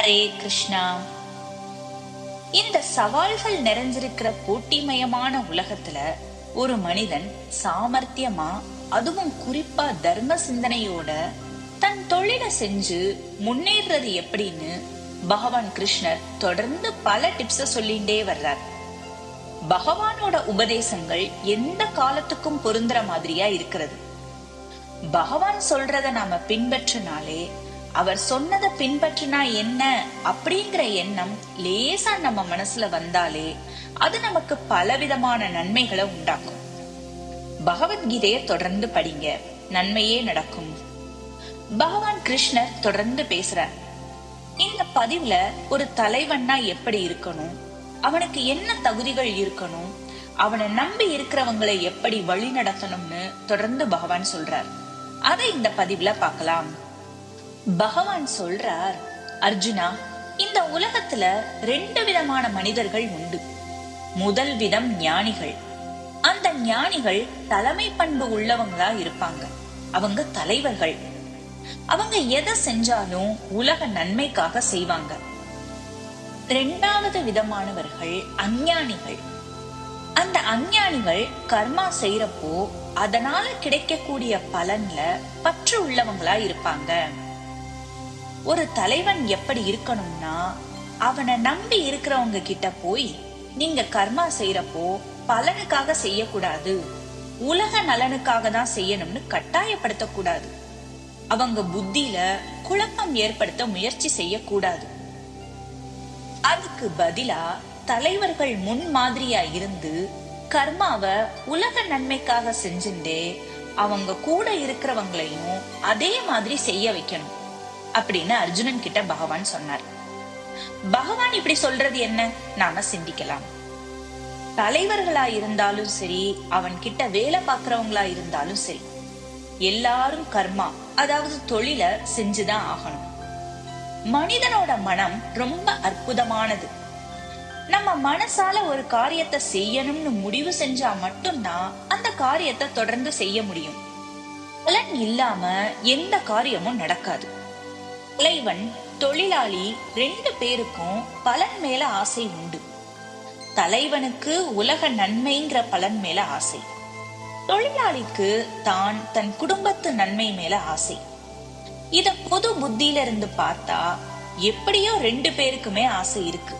ஹரே கிருஷ்ணா. இந்த சவால்கள் நிறைஞ்சிருக்கிற போட்டிமயமான உலகத்துல ஒரு மனிதன் சாமர்த்தியமா அதுவும் குறிப்பா தர்ம சிந்தனையோட தன் தொழிலை செஞ்சு முன்னேறது எப்படின்னு பகவான் கிருஷ்ணர் தொடர்ந்து பல டிப்ஸ சொல்லிண்டே வர்றார். பகவானோட உபதேசங்கள் எந்த காலத்துக்கும் பொருந்துற மாதிரியா இருக்கிறது. பகவான் சொல்றத நாம பின்பற்றினாலே அவர் சொன்னதை பின்பற்றினா என்ன அப்படிங்கிற எண்ணம் லேசா நம்ம மனசுல வந்தாலே அது நமக்கு பலவிதமான நன்மைகளை உண்டாக்கும். பகவத்கீதைய தொடர்ந்து படிங்க. நன்மையே நடக்கும். பகவான் கிருஷ்ணர் தொடர்ந்து பேசுறார். இந்த பதிவுல ஒரு தலைவன்னா எப்படி இருக்கணும்? அவனுக்கு என்ன தகுதிகள் இருக்கணும்? அவனை நம்பி இருக்கிறவங்களை எப்படி வழி நடத்தணும்னு தொடர்ந்து பகவான் சொல்றார். அதை இந்த பதிவுல பார்க்கலாம். பகவான் சொல்றார் அர்ஜுனா இந்த உலகத்துல ரெண்டு விதமான மனிதர்கள் உண்டு. முதல் விதம் ஞானிகள். அந்த ஞானிகள் தலைமை பண்பு உள்ளவங்களா இருப்பாங்க. அவங்க தலைவர்கள். அவங்க எதை செஞ்சாலும் உலக நன்மைக்காக செய்வாங்க. ரெண்டாவது விதமானவர்கள் அஞ்ஞானிகள். அந்த அஞ்ஞானிகள் கர்மா செய்யறப்போ அதனால கிடைக்கக்கூடிய பலன்ல பற்று உள்ளவங்களா இருப்பாங்க. ஒரு தலைவன் எப்படி இருக்கணும்னா அவனை நம்பி இருக்கிறவங்க கிட்ட போய் நீங்க கர்மா செய்யறப்போ பலனுக்காக செய்யக்கூடாது. உலக நலனுக்காக தான் செய்யணும்னு கட்டாயப்படுத்த கூடாது அவங்க புத்தியில குழப்பம் ஏற்படுத்த முயற்சி செய்யக்கூடாது. அதுக்கு பதிலா தலைவர்கள் முன் மாதிரியா இருந்து கர்மாவை உலக நன்மைக்காக செஞ்சுட்டே அவங்க கூட இருக்கிறவங்களையும் அதே மாதிரி செய்ய வைக்கணும். அப்படின்னு அர்ஜுனன் கிட்ட பகவான் சொன்னார். பகவான் இப்படி சொல்றது என்ன? நாம சிந்திக்கலாம். தலைவர்களா இருந்தாலும் சரி அவன் கிட்ட வேலை பாக்குறவங்களா இருந்தாலும் சரி எல்லாரும் கர்மா அதாவது தொழில செஞ்சுதான் ஆகணும். மனிதனோட மனம் ரொம்ப அற்புதமானது. நம்ம மனசால ஒரு காரியத்தை செய்யணும்னு முடிவு செஞ்சா மட்டும்தான் அந்த காரியத்தை தொடர்ந்து செய்ய முடியும். பலன் இல்லாம எந்த காரியமும் நடக்காது. தலைவன் தொழிலாளி ரெண்டு பேருக்கும் பலன் மேல ஆசை உண்டு. தலைவனுக்கு உலக நன்மைங்கிற பலன் மேல ஆசை. தொழிலாளிக்கு தான் தன் குடும்பத்து நன்மை மேல ஆசை. இத பொது புத்தியில இருந்து பார்த்தா எப்படியோ ரெண்டு பேருக்குமே ஆசை இருக்கு.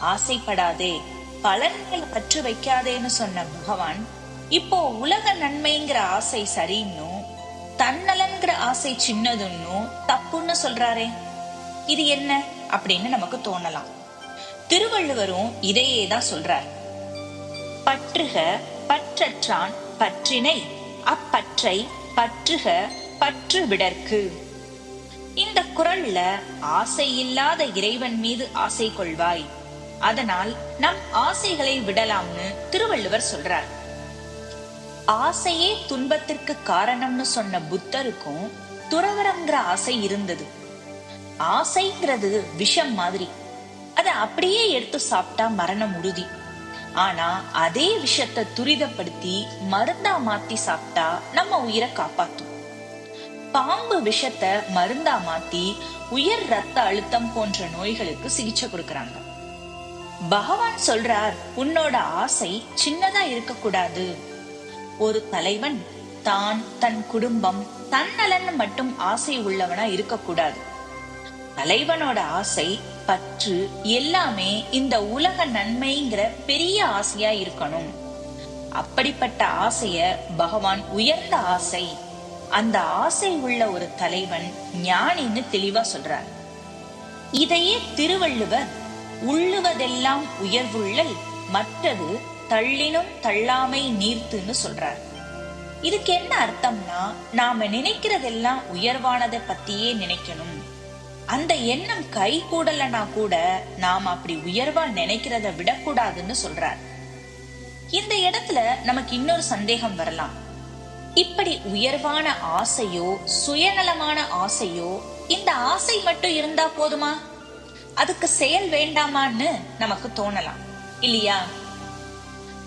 ஆசைப்படாதே பலன் மேல பற்று வைக்காதேன்னு சொன்ன பகவான் இப்போ உலக நன்மைங்கிற ஆசை சரின்னும் தன்னலன்கிற ஆசை சின்னதுன்னும் தப்புன்னு சொல்றாரே. இது என்ன? அப்படின்னு நமக்கு தோணலாம். திருவள்ளுவரும் இதையே தான் சொல்றார். பற்றுக பற்றற்றான் பற்றினை அப்பற்றை பற்றுக பற்று விடற்கு இந்த குரல்ல ஆசை இல்லாத இறைவன் மீது ஆசை கொள்வாய். அதனால் நம் ஆசைகளை விடலாம்னு திருவள்ளுவர் சொல்றார். ஆசையே துன்பத்திற்கு காரணம்னு சொன்ன புத்தருக்கும் துறவரங்கிற ஆசை இருந்தது. ஆசைங்கிறது விஷம் மாதிரி. அதை அப்படியே எடுத்து சாப்பிட்டா மரணம் உறுதி. ஆனா அதே விஷத்தை துரிதப்படுத்தி மருந்தா மாத்தி சாப்பிட்டா நம்ம உயிரை காப்பாத்தும். பாம்பு விஷத்தை மருந்தா மாத்தி உயர் ரத்த அழுத்தம் போன்ற நோய்களுக்கு சிகிச்சை கொடுக்கறாங்க. பகவான் சொல்றார் உன்னோட ஆசை சின்னதா இருக்கக்கூடாது. ஒரு தலைவன் தான் தன் குடும்பம் தன்னலன் மட்டும் ஆசை உள்ளவனா இருக்கக்கூடாது. தலைவனோட ஆசை பற்று எல்லாமே இந்த உலக நன்மைங்கிற பெரிய ஆசையா இருக்கணும். அப்படிப்பட்ட ஆசைய பகவான் உயர்ந்த ஆசை. அந்த ஆசை உள்ள ஒரு தலைவன் ஞானின்னு தெளிவா சொல்றார். இதையே திருவள்ளுவர் உள்ளுவதெல்லாம் உயர்வுள்ளல் மற்றது தள்ளினும் தள்ளாமை நீர்த்துன்னு சொல்றார். இதுக்கு என்ன அர்த்தம்னா நாம நினைக்கிறதெல்லாம் உயர்வானதை பத்தியே நினைக்கணும். அந்த எண்ணம் கை கூடலனா கூட நாம் அப்படி உயர்வா நினைக்கிறத விடக்கூடாதுன்னு சொல்றார். இந்த இடத்துல நமக்கு இன்னொரு சந்தேகம் வரலாம். இப்படி உயர்வான ஆசையோ சுயநலமான ஆசையோ இந்த ஆசை மட்டும் இருந்தா போதுமா? அதுக்கு செயல் வேண்டாமான்னு நமக்கு தோணலாம். இல்லையா?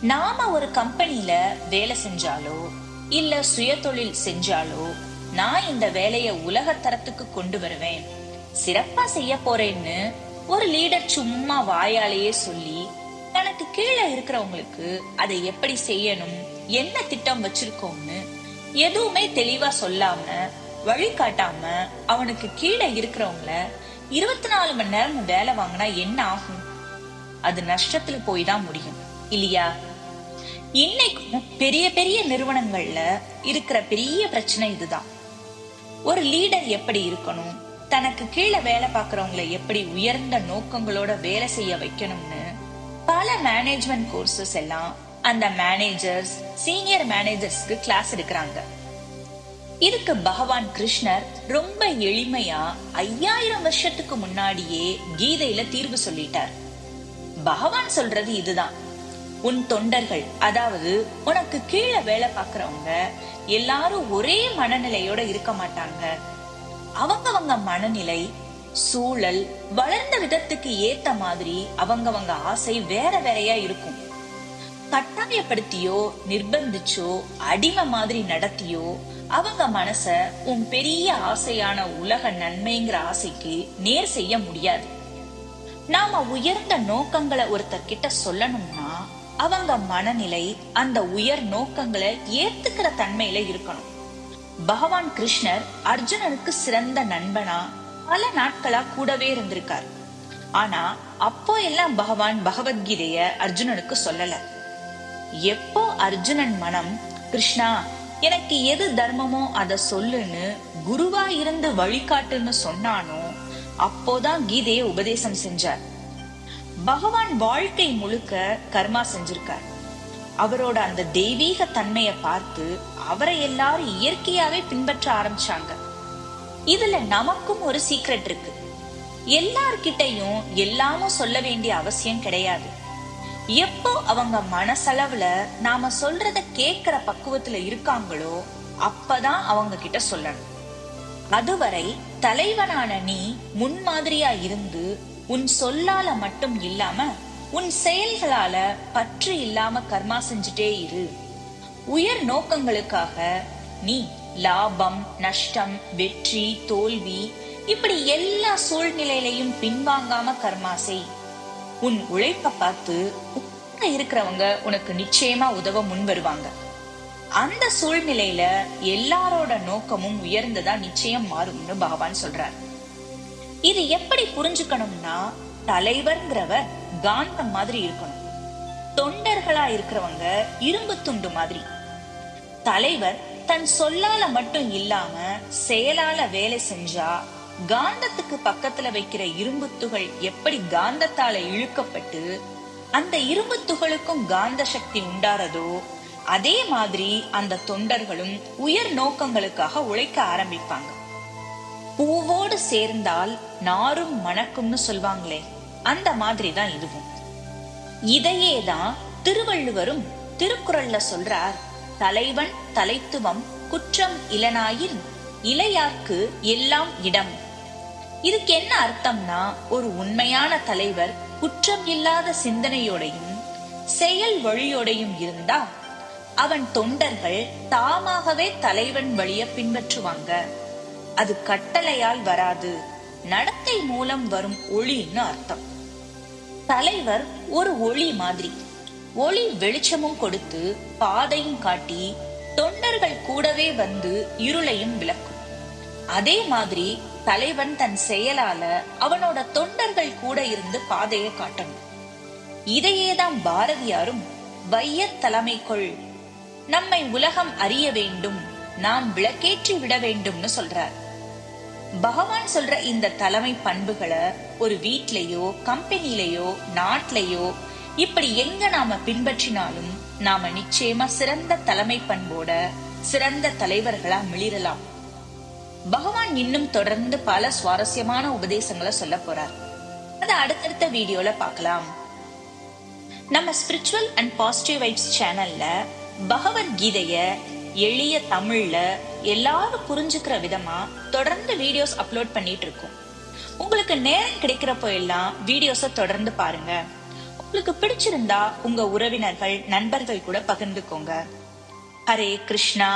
நாம ஒரு கம்பெனில வேலை செஞ்சாலோ இல்ல சுய தொழில் செஞ்சாலோ நான் இந்த வேலைய உலக தரத்துக்கு கொண்டு வருவேன். சிறப்பா செய்ய போறேன்னு ஒரு லீடர் சும்மா வாயாலேயே சொல்லி தனக்கு கீழே இருக்கிறவங்களுக்கு அதை எப்படி செய்யணும் என்ன திட்டம் வச்சிருக்கோம்னு எதுவுமே தெளிவா சொல்லாம வழிகாட்டாம அவனுக்கு கீழே இருக்கிறவங்கள இருபத்தி நாலு மணி நேரம் வேலை வாங்கினா என்ன ஆகும்? அது நஷ்டத்துல போய் தான் முடியும். இல்லையா? இன்னைக்கும் பெரிய பெரிய நிறுவனங்கள்ல இருக்கிற பெரிய பிரச்சனை இதுதான். ஒரு லீடர் எப்படி இருக்கணும்? தனக்கு கீழே வேலை பார்க்கறவங்கள எப்படி உயர்ந்த நோக்கங்களோட வேலை செய்ய வைக்கணும்னு பல மேனேஜ்மெண்ட் கோர்சஸ் எல்லாம் அந்த மேனேஜர்ஸ் சீனியர் மேனேஜர்ஸ்க்கு கிளாஸ் எடுக்கிறாங்க. இதுக்கு பகவான் கிருஷ்ணர் ரொம்ப எளிமையா ஐயாயிரம் வருஷத்துக்கு முன்னாடியே கீதையில தீர்வு சொல்லிட்டார். பகவான் சொல்றது இதுதான். உன் தொண்டர்கள் அதாவது உனக்கு கீழே வேலை பாக்குறவங்க எல்லாரும் ஒரே மனநிலையோட இருக்க மாட்டாங்க. அவங்கவங்க மனநிலை சூழல் வளர்ந்த விதத்துக்கு ஏத்த மாதிரி அவங்கவங்க ஆசை வேற வேறையா இருக்கும். கட்டாயப்படுத்தியோ நிர்பந்திச்சோ அடிமை மாதிரி நடத்தியோ அவங்க மனச உன் பெரிய ஆசையான உலக நன்மைங்கிற ஆசைக்கு நேர் செய்ய முடியாது. நாம உயர்ந்த நோக்கங்களை ஒருத்தர் கிட்ட சொல்லணும்னா அவங்க மனநிலை அந்த உயர் நோக்கங்களை ஏத்துக்கிற தன்மையில இருக்கணும். பகவான் கிருஷ்ணர் அர்ஜுனனுக்கு சிறந்த நண்பனா பல நாட்களா கூடவே இருந்திருக்கார். ஆனா அப்போ எல்லாம் பகவான் பகவத்கீதைய அர்ஜுனனுக்கு சொல்லல. எப்போ அர்ஜுனன் மனம் கிருஷ்ணா எனக்கு எது தர்மமோ அத சொல்லுன்னு குருவா இருந்து வழிகாட்டுன்னு சொன்னானோ அப்போதான் கீதையை உபதேசம் செஞ்சார். பகவான் வாழ்க்கை முழுக்க கர்மா செஞ்சிருக்கார். அவரோட அந்த தெய்வீக தன்மையை பார்த்து அவரை எல்லாரும் இயற்கையாவே பின்பற்ற ஆரம்பிச்சாங்க. இதுல நமக்கும் ஒரு சீக்ரெட் இருக்கு. எல்லார்கிட்டையும் எல்லாமும் சொல்ல வேண்டிய அவசியம் கிடையாது. எப்போ அவங்க மனசளவுல நாம சொல்றத கேக்குற பக்குவத்துல இருக்காங்களோ அப்பதான் அவங்க கிட்ட சொல்லணும். அதுவரை தலைவனான நீ முன்மாதிரியா இருந்து உன் சொல்லால மட்டும் இல்லாம உன் செயல்களால பற்று இல்லாம கர்மா செஞ்சுட்டே இரு. உயர் நோக்கங்களுக்காக நீ லாபம் நஷ்டம் வெற்றி தோல்வி இப்படி எல்லா சூழ்நிலையிலையும் பின்வாங்காம கர்மா செய். உன் உழைப்ப பார்த்து உங்க இருக்கிறவங்க உனக்கு நிச்சயமா உதவ முன் வருவாங்க. அந்த சூழ்நிலையில எல்லாரோட நோக்கமும் உயர்ந்ததா நிச்சயம் மாறும்னு பகவான் சொல்றாரு. இது எப்படி புரிஞ்சுக்கணும்னா தலைவர்ங்கிறவர் காந்தம் மாதிரி இருக்கணும். தொண்டர்களா இருக்கிறவங்க இரும்பு துண்டு மாதிரி. தலைவர் தன் சொல்லால மட்டும் இல்லாம செயலால வேலை செஞ்சா காந்தத்துக்கு பக்கத்துல வைக்கிற இரும்பு துகள் எப்படி காந்தத்தால இழுக்கப்பட்டு அந்த இரும்பு துகளுக்கும் காந்த சக்தி உண்டாரதோ அதே மாதிரி அந்த தொண்டர்களும் உயர் நோக்கங்களுக்காக உழைக்க ஆரம்பிப்பாங்க. பூவோடு சேர்ந்தால் நாரும் மணக்கும்னு சொல்வாங்களே அந்த மாதிரி தான் இதுவும். இதையே தான் திருவள்ளுவரும் திருக்குறள்ல சொல்றார். தலைவன் தலைத்துவம் குற்றம் இலனாயின் இளையாக்கு எல்லாம் இடம். இதுக்கு என்ன அர்த்தம்னா ஒரு உண்மையான தலைவர் குற்றம் இல்லாத சிந்தனையோடையும் செயல் வழியோடையும் இருந்தா அவன் தொண்டர்கள் தாமாகவே தலைவன் வழிய பின்பற்றுவாங்க. அது கட்டளையால் வராது. நடத்தை மூலம் வரும் ஒளின்னு அர்த்தம். தலைவர் ஒரு ஒளி மாதிரி. ஒளி வெளிச்சமும் கொடுத்து பாதையும் காட்டி தொண்டர்கள் கூடவே வந்து இருளையும் விளக்கும். அதே மாதிரி தலைவன் தன் செயலால அவனோட தொண்டர்கள் கூட இருந்து பாதையை காட்டணும். இதையேதான் பாரதியாரும் வையத் தலைமை கொள். நம்மை உலகம் அறிய வேண்டும் நாம் விளக்கேற்றி விட வேண்டும்னு சொல்றார். பகவான் சொல்ற இந்த தலைமை பண்புகளை ஒரு வீட்லயோ கம்பெனிலயோ நாட்டிலயோ இப்படி எங்க நாம பின்பற்றினாலும் நாம நிச்சயமா சிறந்த தலைமை பண்போட சிறந்த தலைவர்களா மிளிரலாம். பகவான் இன்னும் தொடர்ந்து பல சுவாரஸ்யமான உபதேசங்களை சொல்ல போறார். அதை அடுத்தடுத்த வீடியோல பார்க்கலாம். நம்ம ஸ்பிரிச்சுவல் அண்ட் பாசிட்டிவ் வைப்ஸ் சேனல்ல பகவத்கீதைய எளிய தமிழ்ல எல்லாரும் புரிஞ்சுக்கிற விதமா தொடர்ந்து வீடியோஸ் அப்லோட் பண்ணிட்டு இருக்கோம் உங்களுக்கு நேரம் கிடைக்கிறப்போ எல்லாம் வீடியோஸை தொடர்ந்து பாருங்க. உங்களுக்கு பிடிச்சிருந்தா உங்க உறவினர்கள் நண்பர்கள் கூட பகிர்ந்துக்கோங்க. ஹரே கிருஷ்ணா.